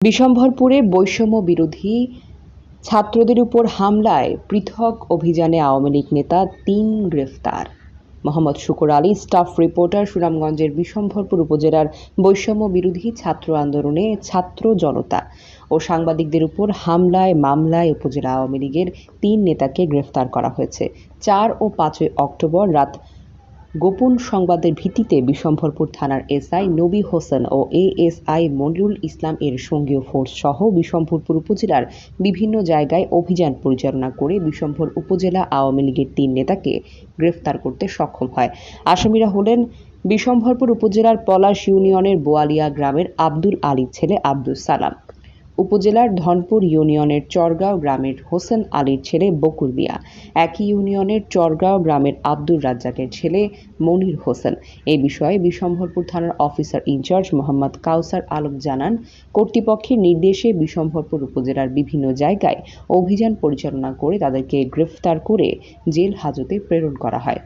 বিশম্ভরপুরে বৈষম্য বিরোধী ছাত্রদের উপর হামলায় পৃথক অভিযানে আওয়ামী লীগ নেতা তিন গ্রেফতার। মোহাম্মদ শুকুর আলী, স্টাফ রিপোর্টার, সুনামগঞ্জের বিশম্ভরপুর উপজেলার বৈষম্য বিরোধী ছাত্র আন্দোলনে ছাত্র জনতা ও সাংবাদিকদের উপর হামলায় মামলায় উপজেলা আওয়ামী লীগের তিন নেতাকে গ্রেফতার করা হয়েছে। চার ও পাঁচই অক্টোবর রাত গোপন সংবাদের ভিত্তিতে বিশম্ভরপুর থানার এসআই নবী হোসেন ও এএসআই মনিরুল ইসলাম এর সঙ্গীয় ফোর্স সহ বিশম্ভরপুর উপজেলার বিভিন্ন জায়গায় অভিযান পরিচালনা করে বিশম্ভর উপজেলা আওয়ামী লীগের তিন নেতাকে গ্রেফতার করতে সক্ষম হয়। আসামিরা হলেন বিশম্ভরপুর উপজেলার পলাশ ইউনিয়নের বোয়ালিয়া গ্রামের আব্দুল আলীর ছেলে আব্দুল সালাম। উপজেলার ধনপুর ইউনিয়নের চরগাঁও গ্রামের হোসেন আলীর ছেলে বকুল মিয়া। একই ইউনিয়নের চরগাঁও গ্রামের আব্দুর রাজ্জাকের ছেলে মনির হোসেন। এই বিষয়ে বিশম্ভরপুর থানার officer in charge Mohammad Kawsar Alam জানান, কর্তৃপক্ষের নির্দেশে বিশম্ভরপুর উপজেলার বিভিন্ন জায়গায় অভিযান পরিচালনা করে তাদেরকে গ্রেফতার করে জেল হাজতে প্রেরণ করা হয়।